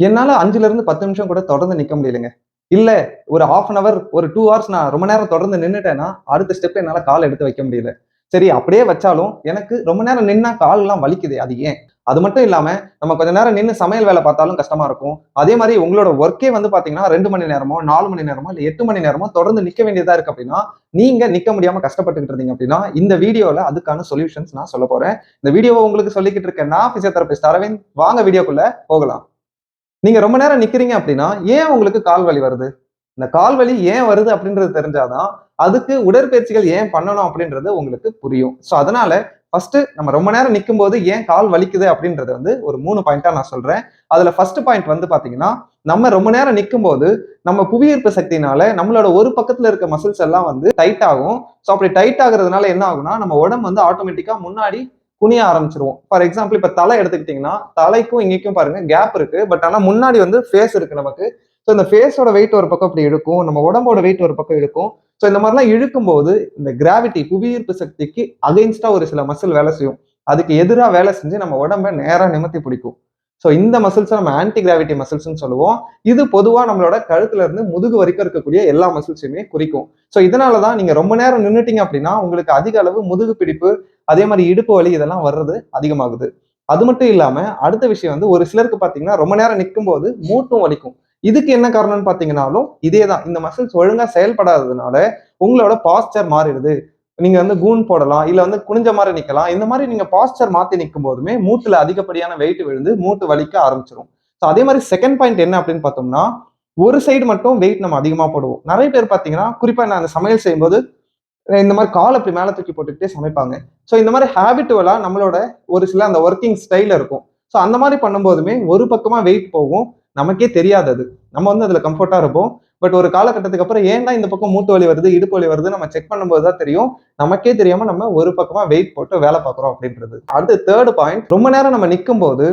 என்னால அஞ்சுல இருந்து பத்து நிமிஷம் கூட தொடர்ந்து நிக்க முடியலைங்க. இல்ல ஒரு ஹாஃப் அன் அவர் ஒரு டூ ஹவர்ஸ் நான் ரொம்ப நேரம் தொடர்ந்து நின்னுட்டேன்னா அடுத்த ஸ்டெப் என்னால கால் எடுத்து வைக்க முடியல. சரி அப்படியே வச்சாலும் எனக்கு ரொம்ப நேரம் நின்னா கால் எல்லாம் வலிக்குது அது ஏன்? அது மட்டும் இல்லாம நம்ம கொஞ்ச நேரம் நின்று சமையல் வேலை பார்த்தாலும் கஷ்டமா இருக்கும். அதே மாதிரி உங்களோட ஒர்க்கே வந்து பாத்தீங்கன்னா ரெண்டு மணி நேரமோ நாலு மணி நேரமோ இல்ல எட்டு மணி நேரமோ தொடர்ந்து நிக்க வேண்டியதா இருக்கு அப்படின்னா நீங்க நிக்க முடியாம கஷ்டப்பட்டுக்கிட்டு இருந்தீங்க அப்படின்னா இந்த வீடியோல அதுக்கான சொல்யூஷன்ஸ் நான் சொல்ல போறேன். இந்த வீடியோவை உங்களுக்கு சொல்லிக்கிட்டு இருக்கேன் நான் பிசியோதெரபிஸ்ட் அரவிந்த். வாங்க வீடியோக்குள்ள போகலாம். நீங்க ரொம்ப நேரம் நிக்கிறீங்க அப்படின்னா ஏன் உங்களுக்கு கால் வலி வருது? இந்த கால் வலி ஏன் வருது அப்படின்றது தெரிஞ்சாதான் அதுக்கு உடற்பயிற்சிகள் ஏன் பண்ணணும் அப்படின்றது உங்களுக்கு புரியும். ஸோ அதனால ஃபர்ஸ்ட் நம்ம ரொம்ப நேரம் நிற்கும் போது ஏன் கால் வலிக்குது அப்படின்றது வந்து ஒரு மூணு பாயிண்டா நான் சொல்றேன். அதுல ஃபர்ஸ்ட் பாயிண்ட் வந்து பாத்தீங்கன்னா நம்ம ரொம்ப நேரம் நிற்கும் போது நம்ம புவியீர்ப்பு சக்தினால நம்மளோட ஒரு பக்கத்துல இருக்க மசில்ஸ் எல்லாம் வந்து டைட் ஆகும். ஸோ அப்படி டைட் ஆகுறதுனால என்ன ஆகும்னா நம்ம உடம்பு வந்து ஆட்டோமேட்டிக்கா முன்னாடி குனிய ஆரம்பிச்சிருவோம். ஃபார் எக்ஸாம்பிள் இப்ப தலை எடுத்துக்கிட்டீங்கன்னா தலைக்கும் இங்கேயும் பாருங்க கேப் இருக்கு. பட் ஆனா முன்னாடி வந்து ஃபேஸ் இருக்கு நமக்கு. ஸோ இந்த ஃபேஸோட வெயிட் ஒரு பக்கம் இப்படி இழுக்கும் நம்ம உடம்போட வெயிட் ஒரு பக்கம் இழுக்கும். ஸோ இந்த மாதிரிலாம் இழுக்கும் போது இந்த கிராவிட்டி புவியீர்ப்பு சக்திக்கு அகைன்ஸ்டா ஒரு சில மசில் வேலை செய்யும். அதுக்கு எதிராக வேலை செஞ்சு நம்ம உடம்ப நேராக நிமித்தி பிடிக்கும். ஸோ இந்த மசில்ஸை நம்ம ஆன்டி கிராவிட்டி மசில்ஸ்னு சொல்லுவோம். இது பொதுவாக நம்மளோட கழுத்துல இருந்து முதுகு வரைக்கும் இருக்கக்கூடிய எல்லா மசில்ஸையுமே குறிக்கும். ஸோ இதனால தான் நீங்கள் ரொம்ப நேரம் நின்றுட்டீங்க அப்படின்னா உங்களுக்கு அதிக அளவு முதுகு பிடிப்பு அதே மாதிரி இடுப்பு வலி இதெல்லாம் வர்றது அதிகமாகுது. அது மட்டும் இல்லாம அடுத்த விஷயம் வந்து ஒரு சிலருக்கு பாத்தீங்கன்னா ரொம்ப நேரம் நிற்கும் போது மூட்டும் வலிக்கும். இதுக்கு என்ன காரணம்னு பாத்தீங்கன்னாலும் இதே தான் இந்த மசில்ஸ் ஒழுங்கா செயல்படாததுனால உங்களோட பாஸ்டர் மாறிடுது. நீங்க வந்து கூன் போடலாம் இல்ல வந்து குனிஞ்ச மாதிரி நிக்கலாம். இந்த மாதிரி நீங்க பாஸ்டர் மாத்தி நிற்கும் போதுமே மூட்டுல அதிகப்படியான வெயிட் விழுந்து மூட்டு வலிக்க ஆரம்பிச்சிடும் ஸோ அதே மாதிரி செகண்ட் பாயிண்ட் என்ன அப்படின்னு பார்த்தோம்னா ஒரு சைடு மட்டும் வெயிட் நம்ம அதிகமாக போடுவோம். நிறைய பேர் பார்த்தீங்கன்னா குறிப்பாக நான் அந்த சமையல் செய்யும்போது இந்த மாதிரி கால் அப்படி மேலே தூக்கி போட்டுக்கிட்டே சமைப்பாங்க. ஸோ இந்த மாதிரி ஹேபிட்டுவலாக நம்மளோட ஒரு சில அந்த ஒர்க்கிங் ஸ்டைல் இருக்கும். ஸோ அந்த மாதிரி பண்ணும்போதுமே ஒரு பக்கமாக வெயிட் போகும். நமக்கே தெரியாதது. நம்ம வந்து அதில் கம்ஃபர்ட்டாக இருப்போம். பட் ஒரு காலகட்டத்துக்கு அப்புறம் ஏன்டா இந்த பக்கம் மூட்டு வலி வருது இடுப்பு வலி வருது நம்ம செக் பண்ணும்போது தான் தெரியும். நமக்கே தெரியாம நம்ம ஒரு பக்கமா வெயிட் போட்டு வேலை பார்க்குறோம் அப்படின்றது. அடுத்து தேர்ட் பாயிண்ட் ரொம்ப நேரம் நம்ம நிற்கும் போது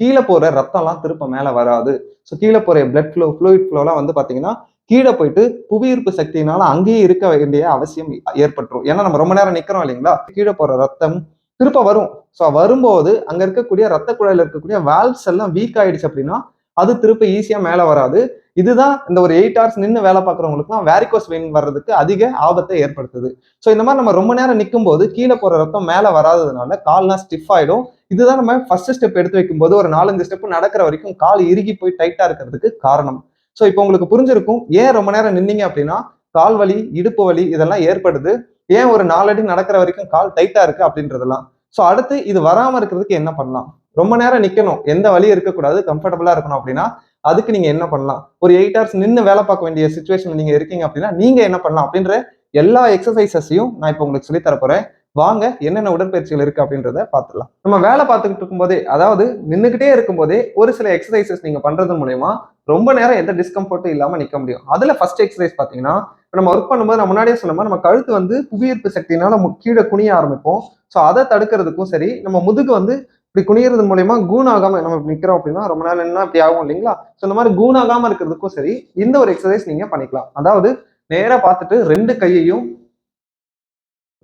கீழே போற ரத்தம்லாம் திருப்ப மேல வராது. ஸோ கீழே போற பிளட் ஃப்ளோ ஃப்ளூயிட் ஃப்ளோலாம் வந்து பாத்தீங்கன்னா கீழே போயிட்டு புவியீர்ப்பு சக்தியினால அங்கேயே இருக்க வேண்டிய அவசியம் ஏற்பட்டுரும். ஏன்னா நம்ம ரொம்ப நேரம் நிக்கிறோம் இல்லைங்களா? கீழே போற ரத்தம் திருப்ப வரும். ஸோ வரும்போது அங்க இருக்கக்கூடிய ரத்த குழாயில இருக்கக்கூடிய வால்வ்ஸ் எல்லாம் வீக் ஆயிடுச்சு அப்படின்னா அது திருப்ப ஈஸியா மேல வராது. இதுதான் இந்த ஒரு எயிட் ஹவர்ஸ் நின்று வேலை பார்க்குறவங்களுக்குலாம் வேரிகோஸ் வெயின் வர்றதுக்கு அதிக ஆபத்தை ஏற்படுத்துது. ஸோ இந்த மாதிரி நம்ம ரொம்ப நேரம் நிற்கும் போது கீழே போகிற ரத்தம் மேலே வராததுனால கால்லாம் ஸ்டிஃப் ஆகிடும் இதுதான் நம்ம ஃபர்ஸ்ட் ஸ்டெப் எடுத்து வைக்கும்போது ஒரு நாலஞ்சு ஸ்டெப் நடக்கிற வரைக்கும் கால் இறுகி போய் டைட்டாக இருக்கிறதுக்கு காரணம். ஸோ இப்போ உங்களுக்கு புரிஞ்சிருக்கும். ஏன் ரொம்ப நேரம் நின்னீங்க அப்படின்னா கால் வலி இடுப்பு வலி இதெல்லாம் ஏற்படுது. ஏன் ஒரு நாலடி நடக்கிற வரைக்கும் கால் டைட்டா இருக்கு அப்படின்றதெல்லாம்? ஸோ அடுத்து இது வராமல் இருக்கிறதுக்கு என்ன பண்ணலாம்? ரொம்ப நேரம் நிக்கணும். எந்த வலியும் இருக்கக்கூடாது. கம்ஃபர்டபுளா இருக்கணும் அப்படின்னா அதுக்கு நீங்க என்ன பண்ணலாம்? ஒரு எயிட் ஹவர்ஸ் நின்று வேலை பார்க்க வேண்டிய சுச்சுவேஷன் நீங்க இருக்கீங்க அப்படின்னா நீங்க என்ன பண்ணலாம்? அப்படின்ற எல்லா எக்ஸசைசஸையும் நான் இப்போ உங்களுக்கு சொல்லி தரப்போகிறேன் வாங்க என்னென்ன உடற்பயிற்சிகள் இருக்கு அப்படின்றத பார்த்துடலாம். நம்ம வேலை பார்த்துக்கிட்டு இருக்கும்போதே அதாவது நின்றுகிட்டே இருக்கும்போதே ஒரு சில எக்ஸசைசஸ் நீங்க பண்றது மூலயமா ரொம்ப நேரம் எந்த டிஸ்கம்ஃபர்ட்டும் இல்லாமல் நிற்க முடியும். அதில் ஃபர்ஸ்ட் எக்ஸசைஸ் பாத்தீங்கன்னா நம்ம ஒர்க் பண்ணும்போது நான் முன்னாடியே சொன்ன மாதிரி நம்ம கழுத்து வந்து புவியீர்ப்பு சக்தினால கீழே குனிய ஆரம்பிப்போம். ஸோ அதை தடுக்கிறதுக்கும் சரி நம்ம முதுகு வந்து இப்படி குனியறது மூலயமா கூன் ஆகாம நம்ம நிக்கிறோம் அப்படின்னா ரொம்ப நேரம் என்ன இப்படி ஆகும் இல்லைங்களா? ஸோ இந்த மாதிரி கூணாகாமல் ஆகாம இருக்கிறதுக்கும் சரி இந்த ஒரு எக்ஸசைஸ் நீங்க பண்ணிக்கலாம். அதாவது நேராக பார்த்துட்டு ரெண்டு கையையும்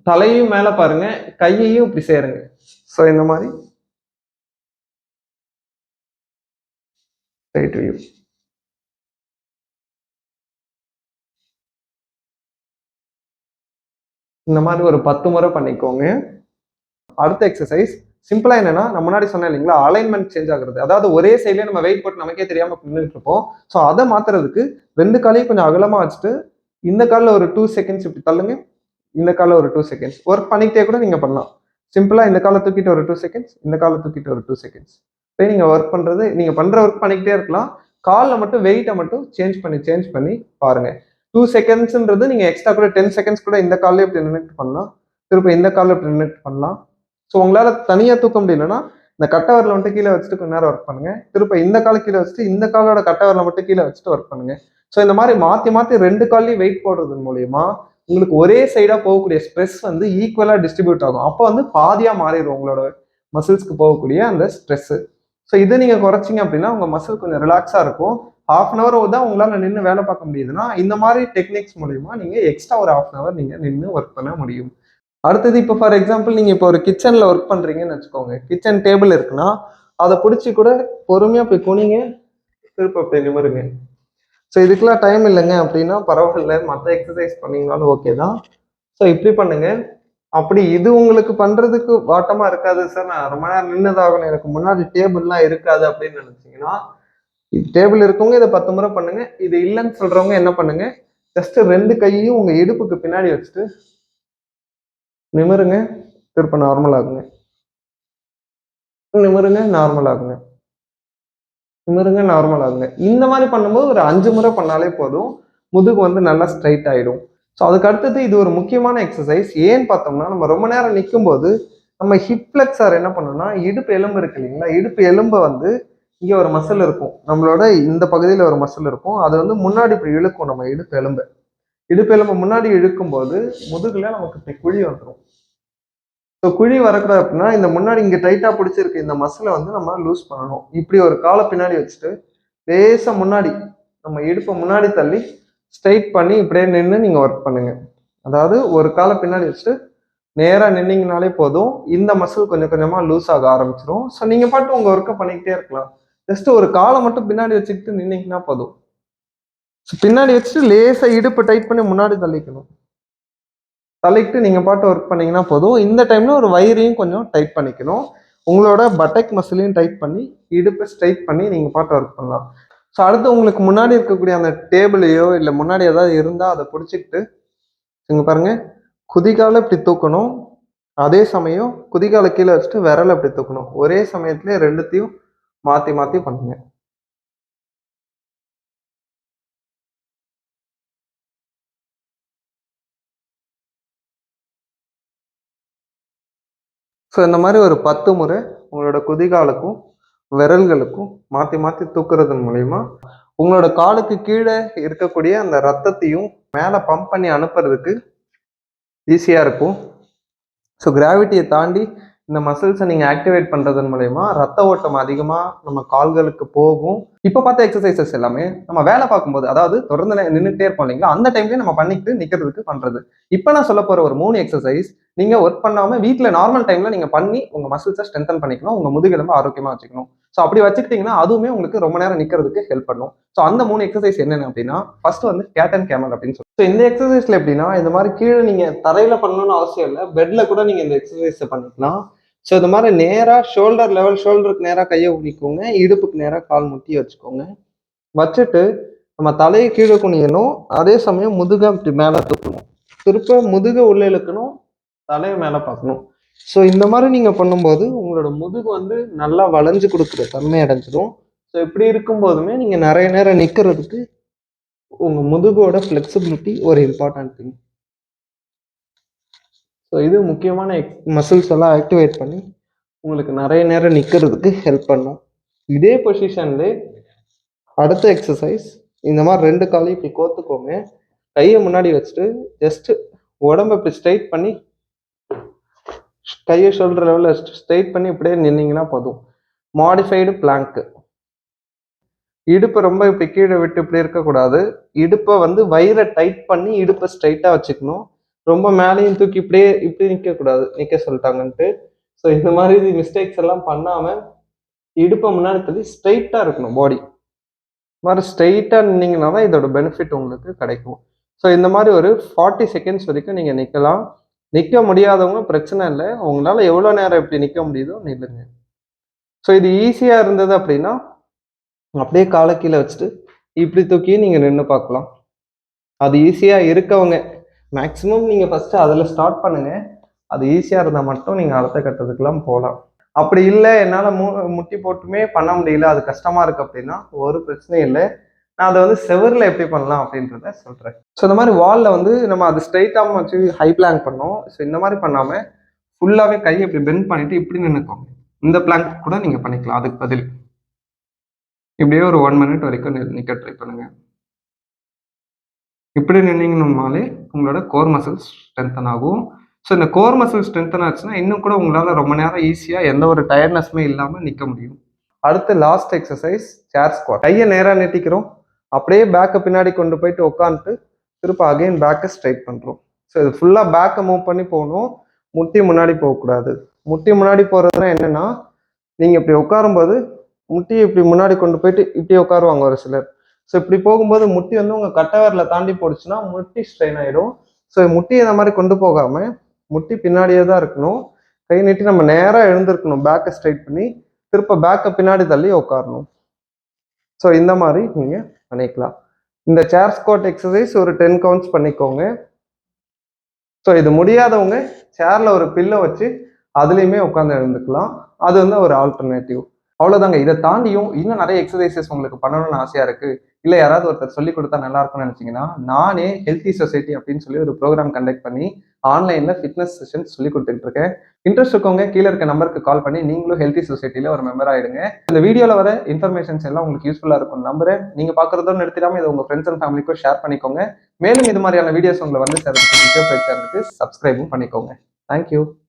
தலையும் மேல பாருங்க கையையும் இப்படி சேருங்க. ஸோ இந்த மாதிரி. ரைட் வியூ இந்த மாதிரி ஒரு பத்து முறை பண்ணிக்கோங்க. அடுத்த எக்ஸசைஸ் சிம்பிளா என்னன்னா நம்ம முன்னாடி சொன்னேன் இல்லைங்களா அலைன்மெண்ட் சேஞ்ச் ஆகுறது. அதாவது ஒரே சைட்லயே நம்ம வெயிட் போட்டு நமக்கே தெரியாம நின்றுட்டு இருப்போம். ஸோ அதை மாத்துறதுக்கு ரெண்டு காலையும் கொஞ்சம் அகலமா வச்சுட்டு இந்த காலில் ஒரு டூ செகண்ட்ஸ் இப்படி தள்ளுங்க. இந்த காலில் ஒரு டூ செகண்ட்ஸ் ஒர்க் பண்ணிக்கிட்டே கூட நீங்க பண்ணலாம். சிம்பிளா இந்த காலை தூக்கிட்டு ஒரு டூ செகண்ட்ஸ் இந்த காலை தூக்கிட்டு ஒரு டூ செகண்ட்ஸ் போய் நீங்க ஒர்க் பண்றது நீங்க பண்ற ஒர்க் பண்ணிக்கிட்டே இருக்கலாம். காலில் மட்டும் வெயிட்டை மட்டும் சேஞ்ச் பண்ணி சேஞ்ச் பண்ணி பாருங்க. டூ செகண்ட்ஸ்ன்றது நீங்கள் எக்ஸ்ட்ரா கூட டென் செகண்ட்ஸ் கூட இந்த காலில் இப்படி நினைக்ட் பண்ணலாம். திரும்ப இந்த காலில் இப்படி நினைக்ட் பண்ணலாம். ஸோ உங்களால் தனியாக தூக்க முடியலன்னா இந்த கட்டவரில் மட்டும் கீழே வச்சுட்டு கொஞ்ச நேரம் ஒர்க் பண்ணுங்க. திரும்ப இந்த கால கீழே வச்சுட்டு இந்த காலோட கட்டவரில் மட்டும் கீழே வச்சுட்டு ஒர்க் பண்ணுங்க. ஸோ இந்த மாதிரி மாற்றி மாற்றி ரெண்டு கால்லையும் வெயிட் போடுறது மூலயமா உங்களுக்கு ஒரே சைடாக போகக்கூடிய ஸ்ட்ரெஸ் வந்து ஈக்குவலாக டிஸ்ட்ரிபியூட் ஆகும். அப்போ வந்து பாதியாக மாறிடும் உங்களோட மசில்ஸ்க்கு போகக்கூடிய அந்த ஸ்ட்ரெஸ்ஸு ஸோ இதை நீங்கள் குறைச்சிங்க அப்படின்னா உங்கள் மசில் கொஞ்சம் ரிலாக்ஸாக இருக்கும். ஹாஃப் அன் ஹவர் தான் உங்களால் நின்று வேலை பார்க்க முடியுதுன்னா இந்த மாதிரி டெக்னிக்ஸ் மூலயமா நீங்கள் எக்ஸ்ட்ரா ஒரு ஹாஃப் அன் ஹவர் நீங்கள் நின்று ஒர்க் பண்ண முடியும். அடுத்தது இப்போ ஃபார் எக்ஸாம்பிள் நீங்கள் இப்போ ஒரு கிச்சனில் ஒர்க் பண்ணுறீங்கன்னு வச்சுக்கோங்க. கிச்சன் டேபிள் இருக்குன்னா அதை பிடிச்சி கூட பொறுமையாக போய் குனிங்க திருப்ப அப்படி நிமிருங்க. ஸோ இதுக்கெல்லாம் டைம் இல்லைங்க அப்படின்னா பரவாயில்ல. மற்ற எக்ஸசைஸ் பண்ணீங்கனாலும் ஓகே தான். ஸோ இப்படி பண்ணுங்க. அப்படி இது உங்களுக்கு பண்ணுறதுக்கு வாட்டமாக இருக்காது சார் நான் ரொம்ப நேரம் நின்னதாகணும். எனக்கு முன்னாடி டேபிள்லாம் இருக்காது அப்படின்னு நினச்சிங்கன்னா டேபிள் இருக்கவங்க இதை பத்து முறை பண்ணுங்க. இது இல்லைன்னு சொல்றவங்க என்ன பண்ணுங்க? ஜஸ்ட் ரெண்டு கையையும் உங்க இடுப்புக்கு பின்னாடி வச்சுட்டு நிமிருங்க. திருப்ப நார்மல் ஆகுங்க. நிமிருங்க நார்மல் ஆகுங்க. நிமிருங்க நார்மல் ஆகுங்க. இந்த மாதிரி பண்ணும்போது ஒரு அஞ்சு முறை பண்ணாலே போதும். முதுகு வந்து நல்லா ஸ்ட்ரைட் ஆயிடும். ஸோ அதுக்கு அடுத்தது இது ஒரு முக்கியமான எக்ஸசைஸ் ஏன்னு பார்த்தோம்னா நம்ம ரொம்ப நேரம் நிற்கும் போது நம்ம ஹிப் ஃபிளெக்ஸர் என்ன பண்ணோம்னா இடுப்பு எலும்பு இருக்கு இல்லைங்களா? இடுப்பு எலும்பை வந்து இங்கே ஒரு மசில் இருக்கும். நம்மளோட இந்த பகுதியில் ஒரு மசில் இருக்கும். அது வந்து முன்னாடி இப்படி இழுக்கும். நம்ம இடுப்பு எலும்பு. இடுப்பு எலும்பு முன்னாடி இழுக்கும் போது நமக்கு இப்படி குழி வந்துடும் ஸோ குழி வரக்கூடாது அப்படின்னா இந்த முன்னாடி இங்கே டைட்டாக பிடிச்சிருக்கு இந்த மசிலை வந்து நம்ம லூஸ் பண்ணணும். இப்படி ஒரு காலை பின்னாடி வச்சுட்டு லேசாக முன்னாடி நம்ம இடுப்பை முன்னாடி தள்ளி ஸ்ட்ரைட் பண்ணி இப்படியே நின்று நீங்கள் ஒர்க் பண்ணுங்கள் அதாவது ஒரு காலை பின்னாடி வச்சுட்டு நேராக நின்னீங்கனாலே போதும். இந்த மசில் கொஞ்சம் கொஞ்சமாக லூஸ் ஆக ஆரம்பிச்சிடும் ஸோ நீங்கள் பாட்டு உங்கள் ஒர்க்கை பண்ணிக்கிட்டே இருக்கலாம். ஜஸ்ட் ஒரு காலை மட்டும் பின்னாடி வச்சுக்கிட்டு நின்னீங்கன்னா போதும். பின்னாடி வச்சுட்டு லேசாக இடுப்பு டைட் பண்ணி முன்னாடி தள்ளிக்கணும். தள்ளிக்கிட்டு நீங்கள் பாட்டு ஒர்க் பண்ணீங்கன்னா போதும். இந்த டைம்ல ஒரு வயிறையும் கொஞ்சம் டைட் பண்ணிக்கணும். உங்களோட பட்டக் மசிலையும் டைட் பண்ணி இடுப்பை ஸ்ட்ரைட் பண்ணி நீங்கள் பாட்டு ஒர்க் பண்ணலாம். ஸோ அடுத்து உங்களுக்கு முன்னாடி இருக்கக்கூடிய அந்த டேபிளையோ இல்லை முன்னாடி ஏதாவது இருந்தால் அதை பிடிச்சிக்கிட்டு இங்கே பாருங்கள் குதிகால இப்படி தூக்கணும். அதே சமயம் குதிகால கீழே வச்சுட்டு விரலை இப்படி தூக்கணும். ஒரே சமயத்துலேயே ரெண்டுத்தையும் மாத்தி மாத்தி பண்ணுங்க. ஸோ இந்த மாதிரி ஒரு பத்து முறை உங்களோட குதிகாலுக்கும் விரல்களுக்கும் மாத்தி மாத்தி தூக்குறதன் மூலயமா உங்களோட காலுக்கு கீழே இருக்கக்கூடிய அந்த ரத்தத்தையும் மேலே பம்ப் பண்ணி அனுப்புறதுக்கு ஈஸியாக இருக்கும். ஸோ கிராவிட்டியை தாண்டி இந்த மசில்ஸை நீங்கள் ஆக்டிவேட் பண்ணுறதன் மூலயமா ரத்த ஓட்டம் அதிகமாக நம்ம கால்களுக்கு போகும். இப்போ பார்த்த எக்ஸசைசஸ் எல்லாமே நம்ம வேலை பார்க்கும்போது அதாவது தொடர்ந்து நின்றுட்டே இருப்போம் இல்லைங்களா? அந்த டைம்லேயே நம்ம பண்ணிக்கிட்டு நிற்கிறதுக்கு பண்ணுறது இப்போ நான் சொல்ல போகிற ஒரு மூணு எக்ஸசைஸ் நீங்கள் ஒர்க் பண்ணாமல் வீட்டில் நார்மல் டைமில் நீங்கள் பண்ணி உங்கள் மசில்ஸை ஸ்ட்ரென்தன் பண்ணிக்கணும் உங்கள் முதுகெலும்பு ஆரோக்கியமாக வச்சுக்கணும். ஸோ அப்படி வச்சுக்கிட்டிங்கன்னா அதுவுமே உங்களுக்கு ரொம்ப நேரம் நிற்கிறதுக்கு ஹெல்ப் பண்ணும். ஸோ அந்த மூணு எக்ஸசைஸ் என்னென்ன அப்படின்னா ஃபர்ஸ்ட் வந்து கேட் அண்ட் கேமல் அப்படின்னு சொல்லி ஸோ இந்த எக்ஸசைஸில் எப்படின்னா இந்த மாதிரி கீழே நீங்கள் தரையில் பண்ணணும்னு அவசியம் இல்லை பெட்டில் கூட நீங்கள் இந்த எக்ஸசைஸை பண்ணிக்கலாம். ஸோ இந்த மாதிரி நேராக ஷோல்டர் லெவல் ஷோல்டருக்கு நேராக கையை ஊனிக்கோங்க இடுப்புக்கு நேராக கால் முட்டி வச்சுக்கோங்க. வச்சுட்டு நம்ம தலையை கீழே குனியணும் அதே சமயம் முதுகை இப்படி மேலே தூக்கணும். திருப்ப முதுகை உள்ளே இழுக்கணும் தலையை மேலே பார்க்கணும். ஸோ இந்த மாதிரி நீங்கள் பண்ணும்போது உங்களோட முதுகு வந்து நல்லா வளைஞ்சு கொடுக்குற தன்மை அடைஞ்சிடும். ஸோ இப்படி இருக்கும்போதுமே நீங்கள் நிறைய நேரம் நிற்கிறதுக்கு உங்கள் முதுகோட ஃப்ளெக்சிபிலிட்டி ஒரு இம்பார்ட்டன்ட் திங் ஸோ இது முக்கியமான மசில்ஸ் எல்லாம் ஆக்டிவேட் பண்ணி உங்களுக்கு நிறைய நேரம் நிற்கிறதுக்கு ஹெல்ப் பண்ணும். இதே பொசிஷன்லே அடுத்த எக்ஸசைஸ் இந்த மாதிரி ரெண்டு காலையும் இப்படி கோத்துக்கோங்க. கையை முன்னாடி வச்சுட்டு ஜஸ்ட்டு உடம்ப இப்படி ஸ்ட்ரைட் பண்ணி கையை ஷோல்டர் லெவலில் ஸ்ட்ரைட் பண்ணி இப்படியே நின்னீங்கன்னா போதும். மாடிஃபைடு பிளாங்க்கு இடுப்பை ரொம்ப இப்படி கீழே விட்டு இப்படி இருக்கக்கூடாது. இடுப்பை வந்து வயிறை டைட் பண்ணி இடுப்பை ஸ்ட்ரைட்டாக வச்சுக்கணும். ரொம்ப மேலேயும் தூக்கி இப்படியே இப்படி நிற்கக்கூடாது நிற்க சொல்லிட்டாங்கன்ட்டு. ஸோ இந்த மாதிரி மிஸ்டேக்ஸ் எல்லாம் பண்ணாமல் இடுப்பை முன்னாடி தள்ளி ஸ்ட்ரைட்டாக இருக்கணும் பாடி இந்த மாதிரி ஸ்ட்ரைட்டாக நின்னீங்கன்னா தான் இதோட பெனிஃபிட் உங்களுக்கு கிடைக்கும். ஸோ இந்த மாதிரி ஒரு ஃபார்ட்டி செகண்ட்ஸ் வரைக்கும் நீங்கள் நிற்கலாம் நிற்க முடியாதவங்க பிரச்சனை இல்லை. உங்களால் எவ்வளோ நேரம் இப்படி நிற்க முடியுதோ நில்லுங்க. ஸோ இது ஈஸியாக இருந்தது அப்படின்னா அப்படியே காலை கீழே வச்சுட்டு இப்படி தூக்கி நீங்கள் நின்று பார்க்கலாம். அது ஈஸியாக இருக்கவங்க மேக்ஸிமம் நீங்கள் ஃபஸ்ட்டு அதில் ஸ்டார்ட் பண்ணுங்கள் அது ஈஸியாக இருந்தால் மட்டும் நீங்கள் அடுத்த கட்டத்துக்கெலாம் போகலாம். அப்படி இல்லை என்னால் மு முட்டி போட்டுமே பண்ண முடியல அது கஷ்டமாக இருக்குது அப்படின்னா ஒரு பிரச்சனையும் இல்லை. நான் அதை வந்து செவரில் எப்படி பண்ணலாம் அப்படின்றத சொல்கிறேன் ஸோ இந்த மாதிரி வாலில் வந்து நம்ம அது ஸ்ட்ரைட்டாக வச்சு ஹை பிளாங்க் பண்ணோம். ஸோ இந்த மாதிரி பண்ணாமல் ஃபுல்லாகவே கையை இப்படி பெண்ட் பண்ணிவிட்டு இப்படி நின்றுக்கோங்க இந்த பிளாங்க் கூட நீங்கள் பண்ணிக்கலாம். அதுக்கு பதில். இப்படியே ஒரு ஒன் மினிட் வரைக்கும் நிற்க ட்ரை பண்ணுங்கள் இப்படி நின்னீங்கன்னாலே உங்களோட கோர் மசில்ஸ் ஸ்ட்ரென்தன் ஆகும். ஸோ இந்த கோர் மசில் ஸ்ட்ரென்தன் ஆச்சுன்னா இன்னும் கூட உங்களால் ரொம்ப நேரம் ஈஸியாக எந்த ஒரு டயர்ட்னஸுமே இல்லாமல் நிற்க முடியும். அடுத்து லாஸ்ட் எக்ஸசைஸ் சேர் ஸ்குவாட் கையை நேராக நீட்டிக்கிறோம். அப்படியே பேக்கை பின்னாடி கொண்டு போயிட்டு உட்காந்துட்டு திரும்ப அகைன் பேக்கை ஸ்ட்ரைட் பண்ணுறோம் ஸோ இது ஃபுல்லாக பேக்கை மூவ் பண்ணி போகணும். முட்டி முன்னாடி போகக்கூடாது. முட்டி முன்னாடி போகிறதுனா என்னன்னா நீங்கள் இப்படி உட்காரும்போது முட்டியை இப்படி முன்னாடி கொண்டு போயிட்டு இப்படி உட்காருவாங்க ஒரு சிலர். ஸோ இப்படி போகும்போது முட்டி வந்து உங்கள் கட்டவரில் தாண்டி போடுச்சுன்னா முட்டி ஸ்ட்ரெயின் ஆயிடும். ஸோ முட்டியை இந்த மாதிரி கொண்டு போகாமல் முட்டி பின்னாடியே தான் இருக்கணும். கை நீட்டி நம்ம நேராக எழுந்திருக்கணும். பேக்கை ஸ்ட்ரைட் பண்ணி திருப்ப பேக்கை பின்னாடி தள்ளி உட்காரணும். ஸோ இந்த மாதிரி நீங்கள் பண்ணிக்கலாம். இந்த சேர் ஸ்குவாட் எக்ஸசைஸ் ஒரு டென் கவுண்ட்ஸ் பண்ணிக்கோங்க. ஸோ இது முடியாதவங்க சேரில் ஒரு பில்லை வச்சு அதுலேயுமே உட்காந்து எழுந்துக்கலாம். அது வந்து ஒரு ஆல்டர்னேட்டிவ் அவ்வளோதாங்க இதை தாண்டியும் இன்னும் நிறைய எக்ஸசைசஸ் உங்களுக்கு பண்ணணும்னு ஆசையாக இருக்குது இல்லை யாராவது ஒருத்தர் சொல்லி கொடுத்தா நல்லா இருக்கும்னு நினைச்சீங்கன்னா நானே ஹெல்த்தி சொசைட்டி அப்படின்னு சொல்லி ஒரு ப்ரோக்ராம் கண்டக்ட் பண்ணி ஆன்லைன்ல ஃபிட்னஸ் செஷன்ஸ் சொல்லி கொடுத்துட்டு இருக்கேன். இன்ட்ரெஸ்ட் இருக்கவங்க கீழே இருக்க நம்பருக்கு கால் பண்ணி நீங்களும் ஹெல்த்தி சொசைட்டில ஒரு மெம்பர் ஆயிடுங்க இந்த வீடியோல வர இன்ஃபர்மேஷன்ஸ் எல்லாம் உங்களுக்கு யூஸ்ஃபுல்லா இருக்கும் நம்புறேன். நீங்க பாக்குறதோட நிறுத்திடாம இதை உங்க ஃப்ரெண்ட்ஸ் அண்ட் ஃபேமிலிக்கும் ஷேர் பண்ணிக்கோங்க. மேலும் இது மாதிரியான வீடியோஸ் உங்களை வந்து சேர்ந்து சப்ஸ்கிரைபும் பண்ணிக்கோங்க. தேங்க்யூ